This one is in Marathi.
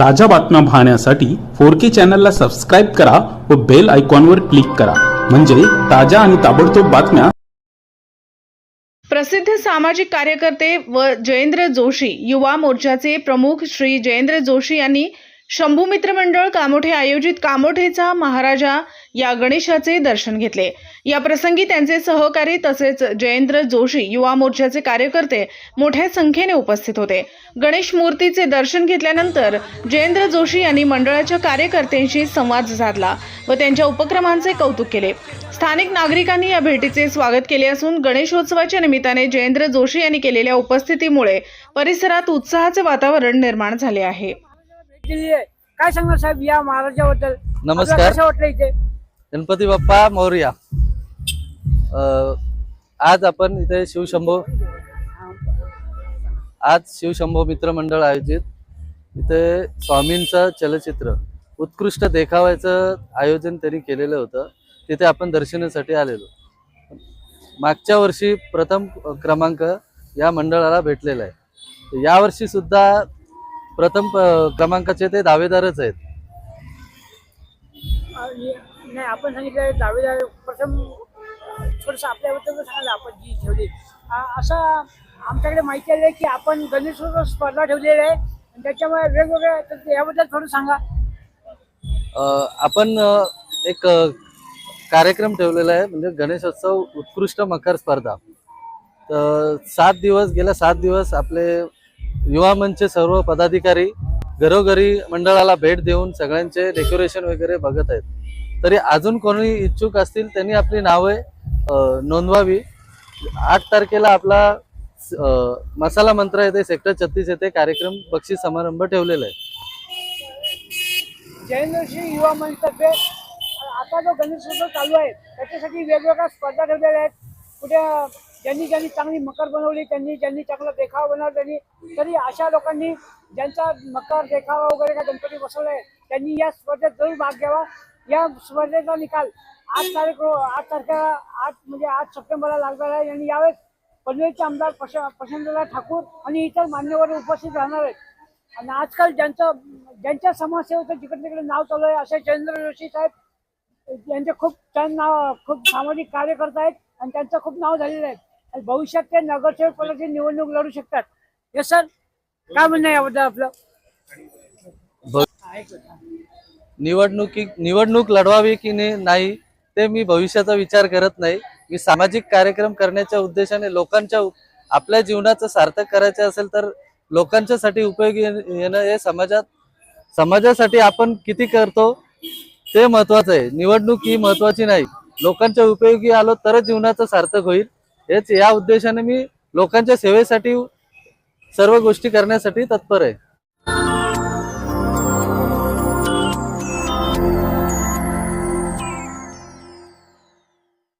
ताज्या बातम्या पाहण्यासाठी फोर के चॅनलला सबस्क्राईब करा व बेल आयकॉनवर क्लिक करा. म्हणजे ताज्या आणि ताबडतोब बातम्या प्रसिद्ध सामाजिक कार्यकर्ते व जयेंद्र जोशी युवा मोर्चाचे प्रमुख श्री जयेंद्र जोशी यांनी शंभू मित्र मंडळ कामोठे आयोजित कामोठेचा महाराजा या गणेशाचे दर्शन घेतले. या प्रसंगी त्यांचे सहकारी तसेच जयेंद्र जोशी युवा मोर्चाचे कार्यकर्ते मोठ्या संख्येने उपस्थित होते. गणेश मूर्तीचे दर्शन घेतल्यानंतर जयेंद्र जोशी यांनी मंडळाच्या कार्यकर्त्यांशी संवाद साधला व त्यांच्या उपक्रमांचे कौतुक केले. स्थानिक नागरिकांनी या भेटीचे स्वागत केले असून गणेशोत्सवाच्या निमित्ताने जयेंद्र जोशी यांनी केलेल्या उपस्थितीमुळे परिसरात उत्साहाचे वातावरण निर्माण झाले आहे. काय सांगणार साहेब या महाराजाबद्दल? नमस्कार. गणपती बाप्पा मौर्या. आज आपण इथे शिवशंभो आज शिवशंभो मित्र मंडळ आयोजित इथे स्वामींचं चलचित्र उत्कृष्ट देखावायचं आयोजन त्यांनी केलेलं होतं. तिथे आपण दर्शनासाठी आलेलो. मागच्या वर्षी प्रथम क्रमांक या मंडळाला भेटलेला आहे. यावर्षी सुद्धा प्रथम क्रमांकाचे ते दावेदारच आहेत. नाही आपण सांगितलं दावेदार प्रथम थोडंसं आपल्याबद्दल सांगायला आपण जी ठेवली. असं आमच्याकडे माहिती आहे की आपण गणेशोत्सव स्पर्धा ठेवलेली आहे. आणि त्याच्यामुळे वेगवेगळ्या तर याबद्दल थोडं सांगा. आपण एक कार्यक्रम ठेवलेला आहे म्हणजे गणेशोत्सव उत्कृष्ट मकर स्पर्धा. तर सात दिवस गेल्या सात दिवस आपले युवा मंचचे सर्व पदाधिकारी घरोघरी मंडळाला भेट देऊन सगळ्यांचे डेकोरेशन वगैरे बघत आहेत. तरी अजून कोणी इच्छुक असतील त्यांनी आपली नावे नोंदवावी. आठ तारखेला आपला मसाला मंत्र येथे सेक्टर छत्तीस येथे कार्यक्रम बक्षीस समारंभ ठेवलेला आहे. जयंतशी युवा मंचतर्फे आता जो गणेशोत्सव चालू आहे त्याच्यासाठी वेगवेगळ्या स्पर्धा ठेवलेल्या आहेत. कुठे ज्यांनी ज्यांनी चांगली मकर बनवली त्यांनी ज्यांनी चांगला देखावा बनवला त्यांनी तरी अशा लोकांनी ज्यांचा मकर देखावा वगैरे का गणपती बसवला आहे त्यांनी या स्पर्धेत जरूर भाग घ्यावा. या स्पर्धेचा निकाल आठ तारीख आठ तारखेला आठ म्हणजे आठ सप्टेंबरला लागणार आहे आणि यावेळेस पनवेलचे आमदार प्रश प्रशांतला ठाकूर आणि इतर मान्यवर उपस्थित राहणार आहेत. आणि आजकाल ज्यांचं ज्यांच्या समाजसेवेचं जिकडे तिकडे नाव चालू आहे असे जयेंद्र जोशी साहेब यांचे खूप छान नाव खूप सामाजिक कार्यकर्ते आहेत आणि त्यांचं खूप नाव झालेलं आहे. आणि भविष्यात ते नगरसेवक पदाची निवडणूक लढू शकतात. येस सर काय म्हणणं आहे याबद्दल आपलं? निवडणुकी निवडणूक लढवावी की नाही ते मी भविष्याचा विचार करत नाही. मी सामाजिक कार्यक्रम करण्याच्या उद्देशाने लोकांच्या आपल्या जीवनाचं सार्थक करायचं असेल तर लोकांच्यासाठी उपयोगी येणं हे समाजात समाजासाठी आपण किती करतो ते महत्वाचं आहे. निवडणूक ही महत्वाची नाही. लोकांच्या उपयोगी आलो तरच जीवनाचं सार्थक होईल. हेच या उद्देशाने मी लोकांच्या सेवेसाठी सर्व गोष्टी करण्यासाठी तत्पर आहे.